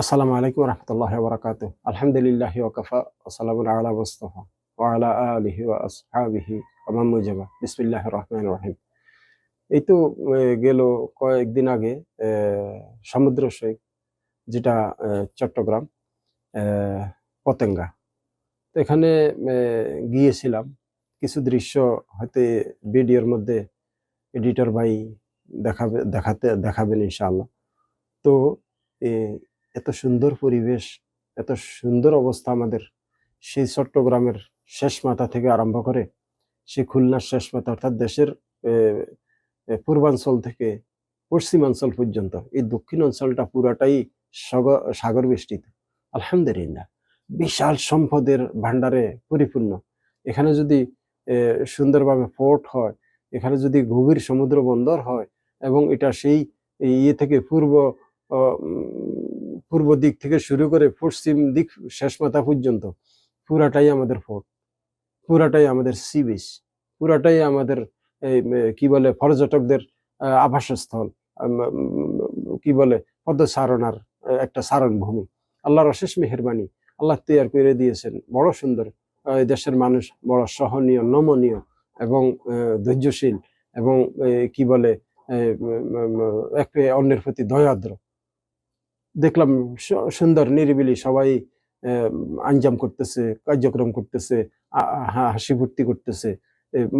আসসালামু আলাইকুম রহমতুল্লাহ বরকাত আলহামদুলিল্লাহ ওকাফা ওসালাম আলা মুস্তফা ওয়ালা আলিহি ওয়া আসহাবিহি ওমামুজাবা বিসমিল্লাহ রহমান রহিম। এই তো গেল কয়েকদিন আগে সমুদ্র সৈক যেটা চট্টগ্রাম পতেঙ্গা। তো এখানে গিয়েছিলাম। কিছু দৃশ্য হয়তো ভিডিওর মধ্যে এডিটর ভাই দেখাবে, দেখাতে, দেখাবেন ইনশাআল্লাহ। তো এত সুন্দর পরিবেশ, এত সুন্দর অবস্থা আমাদের। সেই চট্টগ্রামের শেষ মাথা থেকে আরম্ভ করে সেই খুলনার শেষ মাথা অর্থাৎ দেশের পূর্বাঞ্চল থেকে পশ্চিমাঞ্চল পর্যন্ত, এই দক্ষিণ অঞ্চলটা পুরাটাই সগ- সাগর বেষ্টিত। আলহামদুলিল্লাহ, বিশাল সম্পদের ভান্ডারে পরিপূর্ণ। এখানে যদি সুন্দরভাবে পোর্ট হয়, এখানে যদি গভীর সমুদ্র বন্দর হয় এবং এটা সেই ইয়ে থেকে পূর্ব পূর্ব দিক থেকে শুরু করে পশ্চিম দিক শেষ মাথা পর্যন্ত পুরাটাই আমাদের ফোর্ট পুরাটাই আমাদের সি বিচ পুরাটাই আমাদের এই, কি বলে পর্যটকদের আবাসস্থল কি বলে পদসারণার আহ, একটা সারণ ভূমি আল্লাহর অশেষ মেহরবানি। আল্লাহ তৈয়ার করে দিয়েছেন। বড় সুন্দর দেশের মানুষ বড় সহনীয় নমনীয় এবং ধৈর্যশীল এবং কি বলে একে অন্যের প্রতি দয়াদ্র। দেখলাম সুন্দর নিরিবিলি সবাই আঞ্জাম করতেছে কার্যক্রম করতেছে হাসি ফুর্তি করতেছে।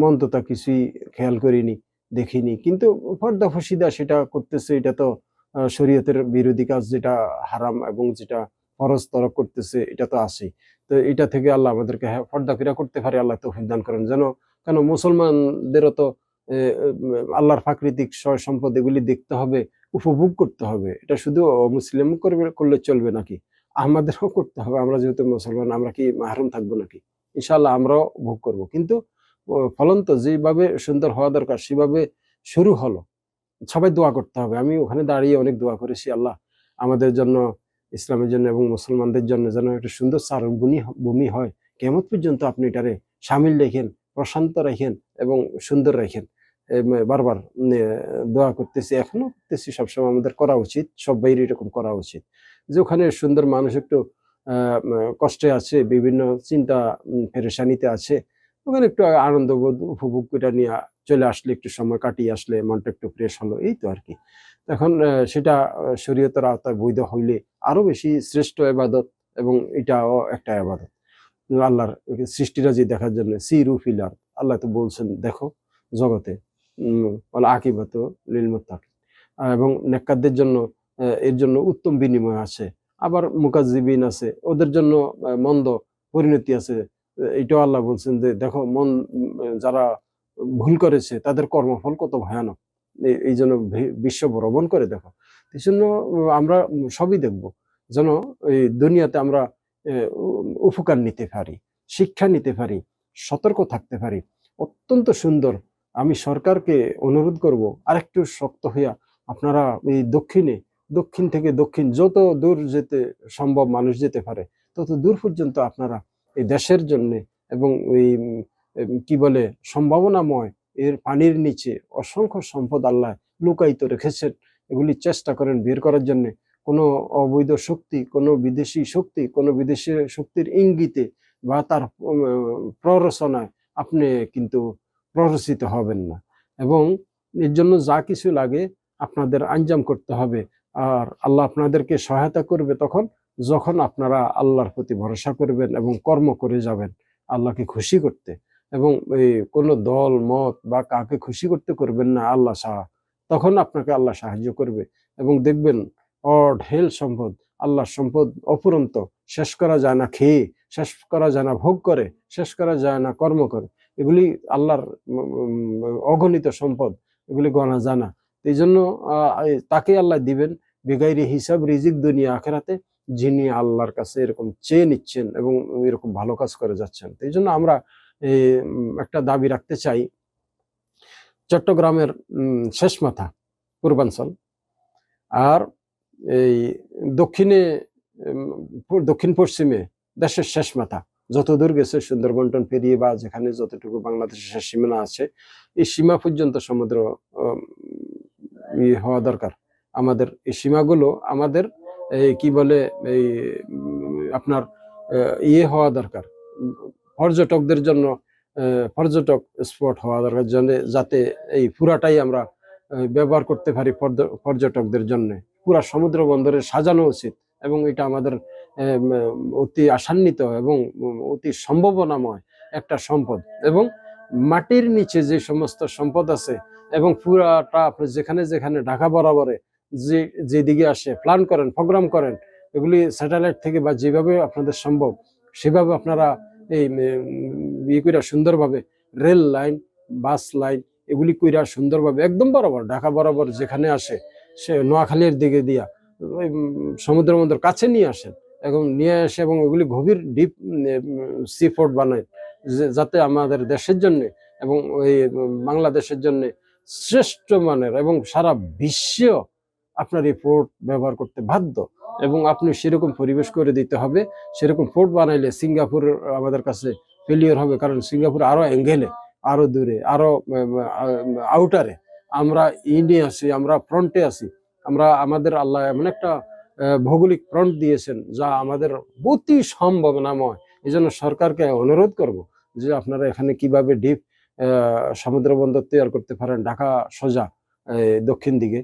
মন তো তা কিছুই খেয়াল করিনি দেখিনি। কিন্তু পর্দা ফসিদা সেটা করতেছে এটা তো শরীয়তের বিরোধী কাজ যেটা হারাম এবং যেটা ফরজ তরক করতেছে এটা তো আছে তো এটা থেকে আল্লাহ আমাদেরকে হ্যাঁ, পর্দা ফিরা করতে পারে আল্লাহ তো দান করেন। যেন কেন মুসলমানদেরও তো আল্লাহর প্রাকৃতিক সম্পদ এগুলি দেখতে হবে উপভোগ করতে হবে। এটা শুধু মুসলিম করবে, করলে চলবে নাকি? আমাদেরও করতে হবে। আমরা যেহেতু মুসলমান, আমরা কি মাহরুম থাকব নাকি? ইনশাল্লাহ আমরাও ভোগ করব। কিন্তু ফলন্ত যেভাবে সুন্দর হওয়া দরকার, সেভাবে শুরু হলো। সবাই দোয়া করতে হবে। আমি ওখানে দাঁড়িয়ে অনেক দোয়া করেছি, আল্লাহ আমাদের জন্য, ইসলামের জন্য এবং মুসলমানদের জন্য যেন একটা সুন্দর সারণ ভূমি হয়। কেমন পর্যন্ত আপনি এটারে সামিল রেখেন, প্রশান্ত রেখেন এবং সুন্দর রাখেন। বারবার দোয়া করতেছি এখনও। করতেছি, সবসময় আমাদের করা উচিত সবাই এরকম করা উচিত। যে ওখানে সুন্দর মানুষ একটু কষ্টে আছে, বিভিন্ন চিন্তা পেরেশানিতে আছে, ওখানে একটু আনন্দ বোধ, উপভোগ করে নিয়ে চলে আসলে, একটু সময় কাটিয়ে আসলে, মনটা একটু ফ্রেশ হলো, এই তো আর কি এখন সেটা শরীয়তের আওতায় বৈধ হইলে আরও বেশি শ্রেষ্ঠ এবাদত এবং এটাও একটা এবাদত আল্লাহর সৃষ্টিরা যে দেখার জন্য সি রুফিলার আল্লাহ তো বলছেন, দেখো জগতে আকিবাত লিল। এবং নেককারদের জন্য এর জন্য উত্তম বিনিময় আছে। আবার মুকাজ্জিবিন আছে, ওদের জন্য মন্দ পরিণতি আছে। এটাও আল্লাহ বলছেন যে, দেখো, মন যারা ভুল করেছে, তাদের কর্মফল কত ভয়ানক। এই- জন্য বিশ্ব ভ্রমণ করে দেখো। এই জন্য আমরা সবই দেখব যেন এই দুনিয়াতে আমরা উপকার নিতে পারি, শিক্ষা নিতে পারি, সতর্ক থাকতে পারি। অত্যন্ত সুন্দর আমি সরকারকে অনুরোধ করব, আরেকটু শক্ত হইয়া আপনারা এই দক্ষিণে, দক্ষিণ থেকে দক্ষিণ, যত দূর যেতে সম্ভব মানুষ যেতে পারে, তত দূর পর্যন্ত আপনারা এই দেশের জন্যে এবং এই কি বলে, সম্ভাবনাময় এর পানির নিচে অসংখ্য সম্পদ আল্লাহ লুকায়িত রেখেছেন। এগুলি চেষ্টা করেন বের করার জন্য। কোনো অবৈধ শক্তি, কোনো বিদেশি শক্তি, কোনো বিদেশি শক্তির ইঙ্গিতে বা তার প্ররোচনায় আপনি কিন্তু প্ররোচিত হবেন না। এবং এর জন্য যা কিছু লাগে আপনাদের আঞ্জাম করতে হবে। আর আল্লাহ আপনাদেরকে সহায়তা করবে তখন, যখন আপনারা আল্লাহর প্রতি ভরসা করবেন এবং কর্ম করে যাবেন আল্লাহকে খুশি করতে। এবং এই কোনো দল, মত বা কাকে খুশি করতে করবেন না আল্লাহ সাহা তখন আপনাকে আল্লাহ সাহায্য করবে। এবং দেখবেন অড, হেল সম্পদ, আল্লাহর সম্পদ অপুরন্ত শেষ করা যায় না খেয়ে, শেষ করা যায় না ভোগ করে, শেষ করা যায় না কর্ম করে। এগুলি আল্লাহর অগণিত সম্পদ, এগুলি গণা জানা। এই জন্য তাকে আল্লাহ দিবেন, বেগাইরি হিসাব, রিজিক দুনিয়া আখেরাতে, যিনি আল্লাহর কাছে এরকম চেয়ে নিচ্ছেন এবং এরকম ভালো কাজ করে যাচ্ছেন। এই জন্য আমরা একটা দাবি রাখতে চাই। চট্টগ্রামের শেষ মাথা, পূর্বাঞ্চল। আর এই দক্ষিণে দক্ষিণ পশ্চিমে, দেশের শেষ মাথা। যত দূর গেছে সুন্দরবন্টন পেরিয়ে বা যেখানে যতটুকু বাংলাদেশের সীমানা আছে এই সীমা পর্যন্ত সমুদ্র হওয়া দরকার। আমাদের এই সীমাগুলো আমাদের এই কি বলে এই আপনার ইয়ে হওয়া দরকার। পর্যটকদের জন্য পর্যটক স্পট হওয়া দরকার যাতে এই পুরাটাই আমরা ব্যবহার করতে পারি পর্যটকদের জন্য। পুরা সমুদ্র বন্দরে সাজানো উচিত এবং এটা আমাদের আম, অতি আসান্বিত এবং অতি সম্ভাবনাময় একটা সম্পদ। এবং মাটির নিচে যে সমস্ত সম্পদ আছে এবং পুরাটা আপনি যেখানে যেখানে ঢাকা বরাবরে যে, যেদিকে আসে প্ল্যান করেন প্রোগ্রাম করেন, এগুলি স্যাটেলাইট থেকে বা যেভাবে আপনাদের সম্ভব, সেভাবে আপনারা এই ইয়ে কইরা সুন্দরভাবে রেল লাইন বাস লাইন এগুলি কইরা সুন্দরভাবে একদম বরাবর, ঢাকা বরাবর যেখানে আসে, সে নোয়াখালীর দিকে দিয়া সমুদ্র মন্দির কাছে নিয়ে আসেন। এবং নিয়ে আসে এবং ওগুলি গভীর ডিপ সি ফোর্ট বানায়। যাতে আমাদের দেশের জন্য এবং ওই বাংলাদেশের জন্য শ্রেষ্ঠ মানের এবং সারা বিশ্ব আপনার এই পোর্ট ব্যবহার করতে বাধ্য। এবং আপনি সেরকম পরিবেশ করে দিতে হবে। সেরকম পোর্ট বানাইলে সিঙ্গাপুর আমাদের কাছে ফেলিওর হবে। কারণ সিঙ্গাপুর আরও অ্যাঙ্গেলে আরও দূরে আরও আউটারে আমরা ইন্ডে আছি আমরা ফ্রন্টে আছি। আমরা, আমাদের আল্লাহ এমন একটা ভৌগোলিক ফ্রন্ট দিয়েছেন, যা আমাদের অতি সম্ভাবনাময়। এই জন্য সরকারকে অনুরোধ করব যে আপনারা এখানে কীভাবে ডিপ সমুদ্র বন্দর তৈরি করতে পারেন, ঢাকা সোজা দক্ষিণ দিকে।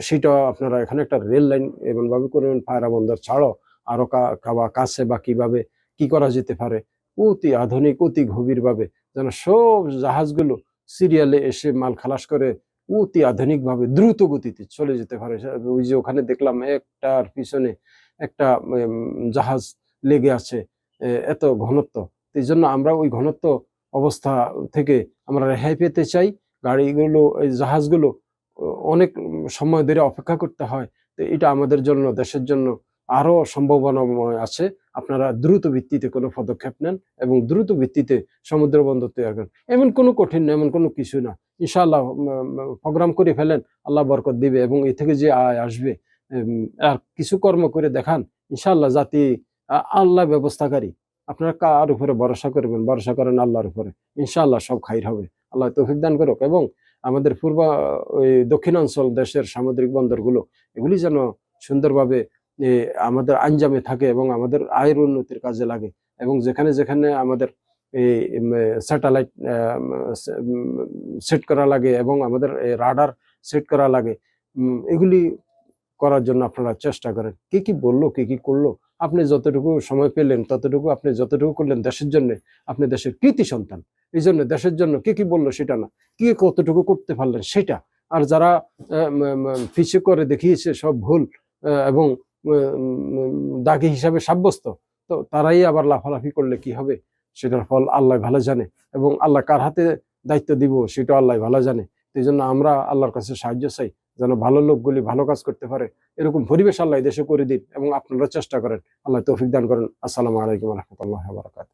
সেটা আপনারা এখানে একটা রেল লাইন এমনভাবে করবেন পায়রা বন্দর ছাড়ো আরও কা- কাবা কাছে বা কীভাবে কি করা যেতে পারে, অতি আধুনিক, অতি গভীরভাবে যেন সব জাহাজগুলো সিরিয়ালে এসে মাল খালাস করে অতি আধুনিক ভাবে দ্রুত গতিতে চলে যেতে পারে। ওই যে ওখানে দেখলাম একটার পিছনে একটা জাহাজ লেগে আছে এত ঘনত্ব। এই জন্য আমরা ওই ঘনত্ব অবস্থা থেকে আমরা রেহাই পেতে চাই। গাড়িগুলো, এই জাহাজগুলো অনেক সময় ধরে অপেক্ষা করতে হয়। তো এটা আমাদের জন্য, দেশের জন্য আরও সম্ভাবনাময় আছে। আপনারা দ্রুত ভিত্তিতে কোনো পদক্ষেপ নেন এবং দ্রুত ভিত্তিতে সমুদ্র বন্দর তৈরি করেন। এমন কোনো কঠিন না এমন কোনো কিছু না। ইনশাআল্লাহ প্রোগ্রাম করে ফেলেন, আল্লাহ বরকত দিবে এবং এ থেকে যে আয় আসবে আর কিছু কর্ম করে দেখান, ইনশাআল্লাহ জাতি আল্লাহ ব্যবস্থাকারী। আপনারা কার উপরে ভরসা করবেন? ভরসা করেন আল্লাহর উপরে। ইনশাআল্লাহ সব খাইর হবে। আল্লাহ তৌফিক দান করুক এবং আমাদের পূর্ব, ওই দক্ষিণাঞ্চল দেশের সামুদ্রিক বন্দরগুলো, এগুলি যেন সুন্দরভাবে আমাদের আঞ্জামে থাকে এবং আমাদের আয়ের উন্নতির কাজে লাগে। এবং যেখানে যেখানে আমাদের এই স্যাটেলাইট সেট করা লাগে এবং আমাদের রাডার সেট করা লাগে এগুলি করার জন্য আপনারা চেষ্টা করেন। কে কি বলল, কে কি করল, আপনি যতটুকু সময় পেলেন, ততটুকু আপনি যতটুকু করলেন দেশের জন্য, আপনি দেশের কৃতি সন্তান। এই জন্য দেশের জন্য কে কি বলল সেটা না। কে কতটুকু করতে পারলেন সেটা। আর যারা ফিসে করে দেখিয়েছে সব ভুল এবং দাগি হিসাবে সাব্যস্ত। তো তারাই আবার লাফালাফি করলে কি হবে? সেটার ফল আল্লাহ ভালো জানে এবং আল্লাহ কার হাতে দায়িত্ব দিব সেটা আল্লাহ ভালো জানে। সেই জন্য আমরা আল্লাহর কাছে সাহায্য চাই যেন ভালো লোকগুলি ভালো কাজ করতে পারে। এরকম পরিবেশ আল্লাহ দেশে করে দিন এবং আপনারা চেষ্টা করেন। আল্লাহ তৌফিক দান করেন। আসসালামু আলাইকুম রহমতুল্লাহ বারকাত